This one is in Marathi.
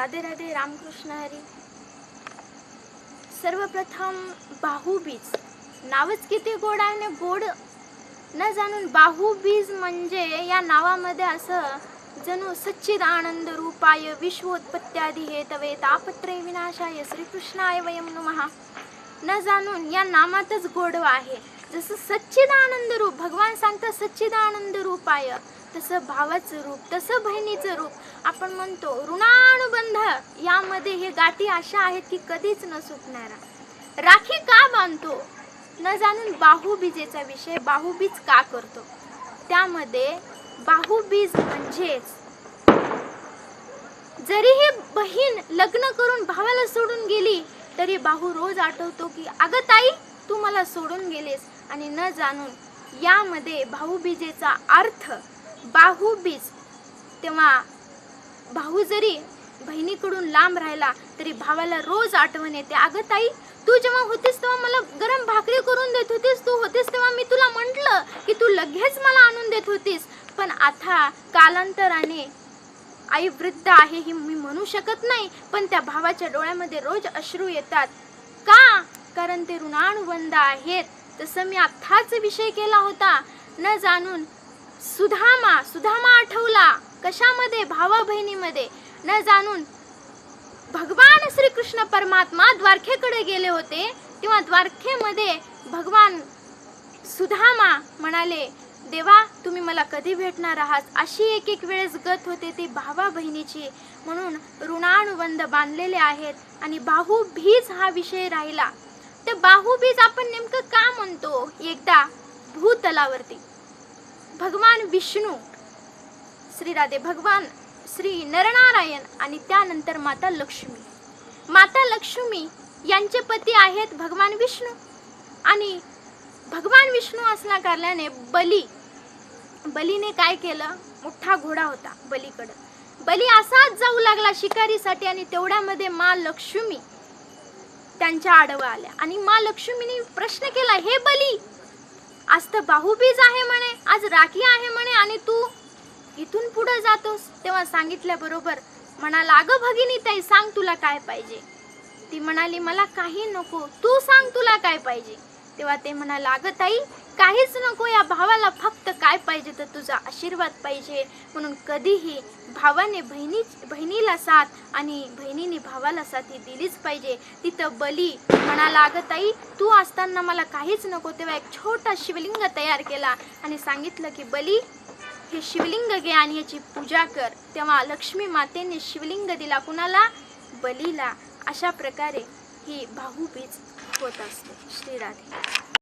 राधे राधे रामकृष्ण हरी. सर्वप्रथम बाहुबीज नावच किती गोड आहे आणि गोड न जाणून बाहुबीज म्हणजे या नावामध्ये असं जणू सच्चिद आनंद रूपाय विश्वोत्पत्त्यादी हे तवे तापत्रे विनाशाय श्रीकृष्णाय वयम नमः. न जाणून या नामातच गोडवा आहे. जसं सच्चिद आनंद रूप भगवान सांगतात सच्चिद आनंद रूपाय. तसं भावाचं रूप तसं बहिणीचं रूप. आपण म्हणतो ऋणानुबंध. यामध्ये हे गाठी अशा आहेत की कधीच न सुटणारा. राखी का बांधतो? न जाणून बाहुबीजेचा विषय बाहुबीज का करतो? त्यामध्ये बाहुबीज म्हणजेच जरी ही बहीण लग्न करून भावाला सोडून गेली तरी बाहू रोज आठवतो की अगं ताई तू मला सोडून गेलीस. आणि न जाणून यामध्ये भाऊबीजेचा अर्थ बाहुबीज तेव्हा भाऊ जरी बहिणीकडून लांब राहिला तरी भावाला रोज आठवण येते. अगं ताई तू जेव्हा होतीस तेव्हा मला गरम भाकरी करून देत होतीस तू होतीस तेव्हा मी तुला म्हटलं की तू लगेच मला आणून देत होतीस. पण आता कालांतराने आई वृद्ध आहे हे मी म्हणू शकत नाही पण त्या भावाच्या डोळ्यामध्ये रोज अश्रू येतात. का? कारण ते ऋणानुबंध आहेत. तसं मी आत्ताच विषय केला होता. न जाणून सुधामा सुधामा आठवला कशामध्ये भावा बहिणीमध्ये न जाणून भगवान श्रीकृष्ण परमात्मा द्वारखेकडे गेले होते तेव्हा द्वारखेमध्ये भगवान सुधामा म्हणाले देवा तुम्ही मला कधी भेटणार आहात? अशी एक एक वेळेस गत होते ती भावा बहिणीची म्हणून ऋणानुबंध बांधलेले आहेत आणि बाहुबीज हा विषय राहिला. तर बाहुबीज आपण नेमकं का म्हणतो? एकदा भूतलावरती. भगवान विष्णू श्री राधे भगवान श्री नरनारायण आणि त्यानंतर माता लक्ष्मी. माता लक्ष्मी यांचे पती आहेत भगवान विष्णू. आणि भगवान विष्णू असल्या कारणाने बली बलीने काय केलं? मोठा घोडा होता बलीकडं. बली असाच जाऊ लागला शिकारीसाठी आणि तेवढ्यामध्ये मा लक्ष्मी त्यांच्या आडवं आल्या. आणि मा लक्ष्मीने प्रश्न केला हे बली आज तर बाहुबीज आहे म्हणे आज राखी आहे म्हणे आणि तू इथून पुढे जातोस. तेव्हा सांगितल्याबरोबर म्हणाला अगं भगिनी ताई सांग तुला काय पाहिजे. ती म्हणाली मला काही नको. तू सांग तुला काय पाहिजे. तेव्हा ते म्हणाला अगं ताई काहीच नको या भावाला फक्त काय पाहिजे तर तुझा आशीर्वाद पाहिजे. म्हणून कधीही भावाने बहिणी बहिणीला साथ आणि बहिणीने भावाला साथ ही दिलीच पाहिजे. तिथं बली म्हणाला अगं ताई तू असताना मला काहीच नको. तेव्हा एक छोटा शिवलिंग तयार केला आणि सांगितलं की बली हे शिवलिंग घे आणि याची पूजा कर. तेव्हा लक्ष्मी मातेने शिवलिंग दिला कुणाला? बलीला. अशा प्रकारे ही भाऊबीज होत असते. श्री राधे